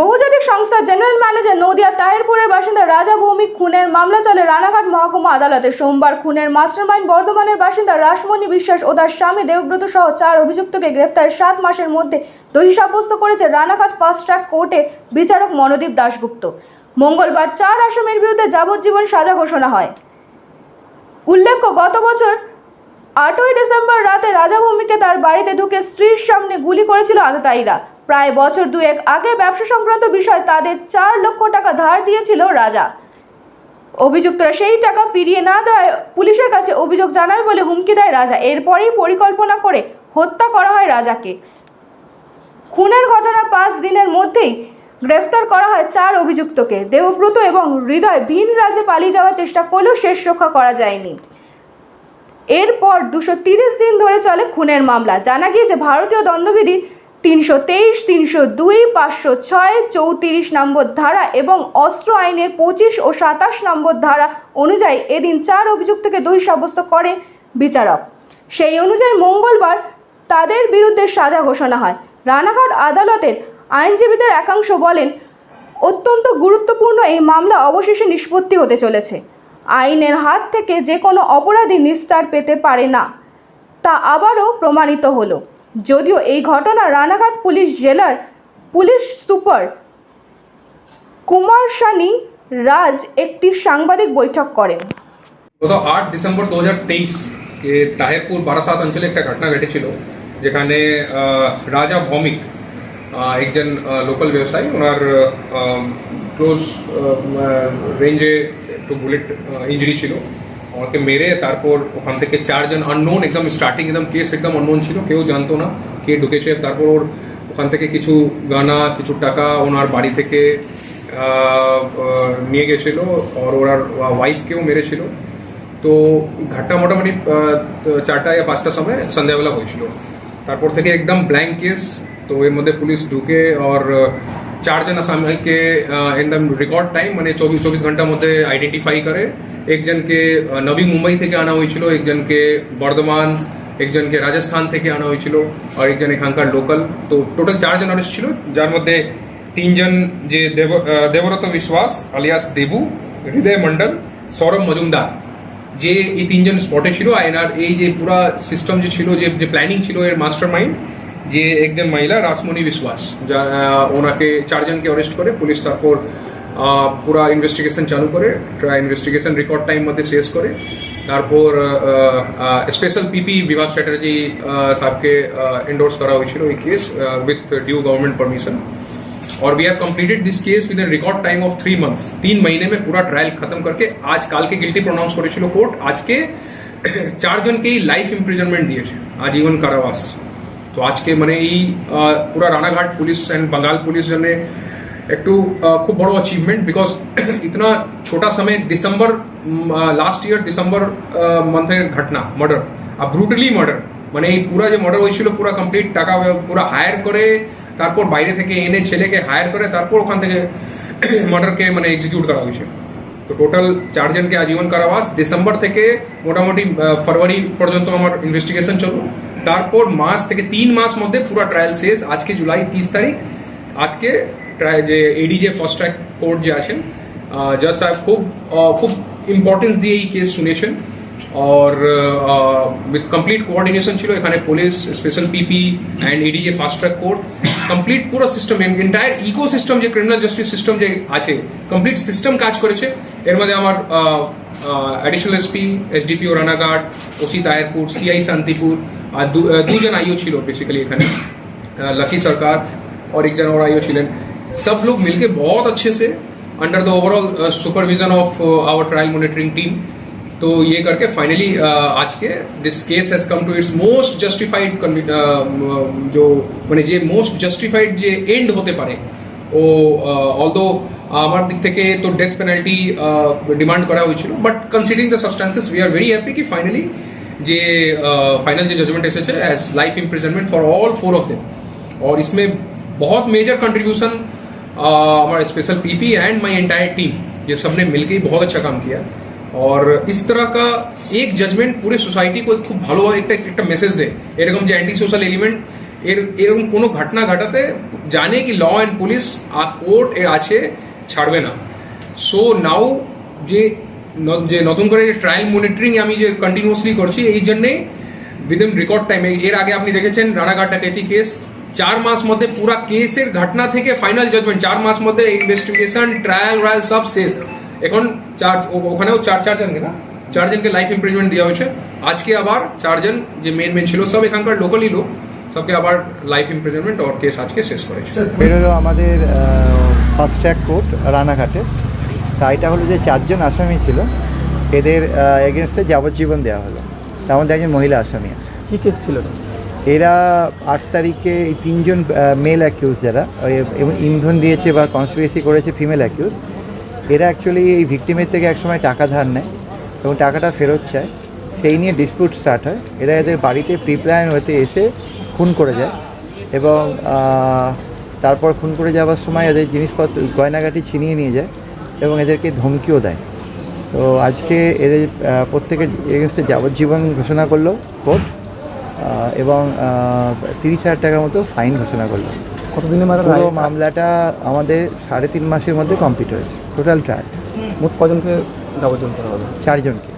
বহুজাতিক সংস্থার general manager Nadia তাহিরপুরের বাসিন্দা রাজা ভৌমিক খুনের মামলা চলে রানাঘাট মহকুমা আদালতে। সোমবার খুনের মাস্টারমাইন্ড বর্ধমানের বাসিন্দা রাসমণি বিশ্বাস ও তার স্বামী দেবব্রত সহ চার অভিযুক্তকে গ্রেফতার সাত মাসের মধ্যে দোষী সাব্যস্ত করেছে রানাঘাট ফাস্ট ট্র্যাক কোর্টের বিচারক মনোদীপ দাশগুপ্ত। মঙ্গলবার চার আসামির বিরুদ্ধে যাবজ্জীবন সাজা ঘোষণা হয়। উল্লেখ্য, গত বছর আটই ডিসেম্বর রাতে রাজা ভৌমিকে তার বাড়িতে ঢুকে স্ত্রীর সামনে গুলি করেছিল আততায়ীরা প্রায় বছর দুয়েক আগে ব্যবসা সংক্রান্ত বিষয় তাদের চার লক্ষ টাকা ধার দিয়েছিল রাজা। অভিযুক্তরা সেই টাকা ফিরিয়ে না দেওয়ায় পুলিশের কাছে অভিযোগ জানায় বলে হুমকি দেয় রাজা। এরপরেই পরিকল্পনা করে হত্যা করা হয় রাজাকে। খুনের ঘটনার পাঁচ দিনের মধ্যেই গ্রেফতার করা হয় চার অভিযুক্তকে। দেবব্রত এবং হৃদয় ভিন রাজ্যে পালিয়ে যাওয়ার চেষ্টা করলেও শেষ রক্ষা করা যায়নি। এরপর দুশো দিন ধরে চলে খুনের মামলা। জানা গিয়েছে, ভারতীয় দণ্ডবিধি তিনশো তেইশ, তিনশো দুই, পাঁচশো ছয়, চৌত্রিশ নম্বর ধারা এবং অস্ত্র আইনের পঁচিশ ও সাতাশ নম্বর ধারা অনুযায়ী এদিন চার অভিযুক্তকে দোষী সাব্যস্ত করে বিচারক। সেই অনুযায়ী মঙ্গলবার তাদের বিরুদ্ধে সাজা ঘোষণা হয়। রানাঘাট আদালতের আইনজীবীদের একাংশ বলেন, অত্যন্ত গুরুত্বপূর্ণ এই মামলা অবশেষে নিষ্পত্তি হতে চলেছে। আইনের হাত থেকে যে কোনো অপরাধী নিস্তার পেতে পারে না, তা আবারও প্রমাণিত হলো। যদিও এই ঘটনা রানাঘাট পুলিশ জেলার পুলিশ সুপার কুমার সানি রাজ একটি সাংবাদিক বৈঠক করেন। গত আট ডিসেম্বর দু হাজার তেইশ তাহেরপুর বারাসাত অঞ্চলে একটা ঘটনা ঘটেছিল, যেখানে রাজা ভৌমিক একজন লোকাল ব্যবসায়ী, ওনার ক্লোজ রেঞ্জে একটু বুলেট ইঞ্জুরি ছিল। ওনাকে মেরে তারপর ওখান থেকে চারজন আননোন একদম স্টার্টিং একদম কেস একদম অননোন ছিল, কেউ জানতো না কে ঢুকেছে। তারপর ওর ওখান থেকে কিছু গানা, কিছু টাকা ওনার বাড়ি থেকে নিয়ে গেছিল আর ওনার ওয়াইফকেও মেরেছিল। তো ঘাটটা মোটামুটি চারটা या পাঁচটার সময় সন্ধ্যাবেলা হয়েছিল। তারপর থেকে একদম ব্ল্যাঙ্ক কেস তো এর মধ্যে পুলিশ ঢুকে আর চারজন আসামিকে একদম রেকর্ড টাইম মানে চব্বিশ চব্বিশ ঘণ্টার মধ্যে আইডেন্টিফাই করে একজনকে নবী মুম্বাই থেকে আনা হয়েছিল একজনকে বর্ধমান একজনকে রাজস্থান থেকে আনা হয়েছিল আর একজন এখানকার লোকাল তো টোটাল চারজন অরেস্ট ছিল যার মধ্যে তিনজন যে দেব দেবরত বিশ্বাস আলিয়াস দেবু হৃদয় মন্ডল সৌরভ মজুমদার যে এই তিনজন স্পটে ছিল আর এই যে পুরা সিস্টেম যে ছিল যে প্ল্যানিং ছিল এর মাস্টার মাইন্ড যে একজন মহিলা রাসমণি বিশ্বাস যা ওনাকে চারজনকে অ্যারেস্ট করে পুলিশ তারপর পুরা ইনভেস্টিগেশন চালু করে ইনভেস্টিগেশন রেকর্ড টাইম মধ্যে শেষ করে তারপর স্পেশাল পিপি বিভাস চ্যাটার্জি সাহেবকে এন্ডোর্স করা হয়েছিল এই case with due government permission और we have completed this case with an record time of three months तीन महीने में पूरा ट्रायल खत्म करके आज কালকে গিলটি প্রোনাউন্স করেছিল কোর্ট আজকে চারজনকেই লাইফ ইমপ্রিজনমেন্ট দিয়েছে আজীবন কারাবাস তো আজকে মানে এই পুরা Ranaghat police and Bengal police জন্য একটু খুব বড় অচিভমেন্ট বিকজ ইতনা ছোটা সময় ডিসেম্বর লাস্ট ইয়ার ডিসেম্বর মান্থের ঘটনা মার্ডার আর ব্রুটালি মার্ডার মানে এই পুরা যে মার্ডার হয়েছিল, পুরা কমপ্লিট টাকা, পুরা হায়ার করে, তারপর বাইরে থেকে এনে ছেলেকে হায়ার করে, তারপর ওখান থেকে মার্ডারকে মানে এক্সিকিউট করা হয়েছে। তো টোটাল চারজনকে আজীবন কারাবাস। ডিসেম্বর থেকে মোটামুটি ফেব্রুয়ারি পর্যন্ত আমার ইনভেস্টিগেশন চলল। তারপর মাস থেকে তিন মাস মধ্যে পুরো ট্রায়াল শেষ আজকে জুলাই তিরিশ তারিখ আজকে ট্রায়াল যে এডি যে ফার্স্ট ট্র্যাক কোর্ট যে আছেন জাজ সাহেব খুব আহ, খুব ইম্পর্টেন্স দিয়ে এই কেস শুনেছেন और विथ कंप्लीट कोऑर्डिनेशन ছিল এখানে police special PP and AD যে ফাস্ট ট্র্যাক কোর্ট কমপ্লিট পুরো সিস্টেম এন্টায়ার ইকো সিস্টেম যে ক্রিমিনাল জাস্টিস সিস্টেম যে আছে কমপ্লিট সিস্টেম কাজ করেছে এর মধ্যে আমার additional SP SDPO Ranaghat OC Taherpur CI Shantipur আর দু- আহ, দুজন আইও ছিল বেসিক্যালি এখানে लकी सरकार और एक जन और आईओ छिलेन सब लोग मिलके बहुत अच्छे से under the overall supervision of our trial monitoring team तो ये करके फाइनली आज के this case has come to its most justified जो মানে যে মোস্ট জাস্টিফাইড যে এন্ড হতে পারে ও অলদো আমার দিক থেকে তো ডেথ পেনাল্টি ডিমান্ড করা হয়েছিল but considering the substances we are very happy কি ফাইনালি যে फाइनल जो जजमेंट এসেছে as life imprisonment for all four of them और इसमें बहुत मेजर कंट्रीब्यूशन हमारे special PP and my entire team ये सबने मिलकर ही बहुत अच्छा काम किया और इस तरह का एक जजमेंट पूरे सोसाइटी को एक खूब ভালো একটা একটা মেসেজ দেয় এরকম যে অ্যান্টি সোশ্যাল এলিমেন্ট এর এরকম কোনো ঘটনা ঘটাতে জানে কি law and police R court এর আছে ছাড়বে না সো নাও যে ন- যে নতুন করে ট্রায়াল মনিটরিং আমি যে কন্টিনিউসলি করছি, এই জন্যে উইদিন রেকর্ড টাইমে এর আগে আপনি দেখেছেন রানাঘাট ডাকাতি কেস চার মাস মধ্যে পুরা কেসের ঘটনা থেকে ফাইনাল জাজমেন্ট চার মাস মধ্যে ইনভেস্টিগেশন ট্রায়াল রায়াল সব শেষ। এখন চার ওখানেও চার চারজনকে না? চারজনকে লাইফ ইমপ্রিজমেন্ট দেওয়া হয়েছে। আজকে আবার চারজন যে মেন মেন ছিল, সব এখানকার লোকালি লোক, সবকে আবার লাইফ ইমপ্রিজমেন্ট ওর কেস আজকে শেষ করেছে। হলো আমাদের ফার্স্ট ট্র্যাক কোর্ট রানাঘাটে। তা এটা হলো যে চারজন আসামি ছিল। এদের এগেনস্টে যাবজ্জীবন দেওয়া হলো। তার মধ্যে একজন মহিলা আসামি। কি কেস ছিল? এরা আট তারিখে এই তিনজন মেল অ্যাকিউজ যারা ওই- এবং ইন্ধন দিয়েছে বা কনস্পিরেসি করেছে ফিমেল অ্যাকিউজ এরা অ্যাকচুয়ালি এই ভিকটিমের থেকে একসময় টাকা ধার নেয় এবং টাকাটা ফেরত চায়। সেই নিয়ে ডিসপিউট স্টার্ট হয়। এরা এদের বাড়িতে প্রিপ্ল্যান হতে এসে খুন করে যায় এবং তারপর খুন করে যাওয়ার সময় এদের জিনিসপত্র গয়নাগাটি ছিনিয়ে নিয়ে যায়। এবং এদেরকে ধমকিও দেয়। তো আজকে এদের প্রত্যেকের এগেনস্টে যাবজ্জীবন ঘোষণা করল কোর্ট এবং তিরিশ হাজার টাকার মতো ফাইন ঘোষণা করল। কতদিনের মাথায় পুরো মামলাটা আমাদের সাড়ে তিন মাসের মধ্যে কমপ্লিট হয়েছে টোটাল ট্রায়াল মোট কজনকে যাবজ্জীবন করা হবে? চারজনকে।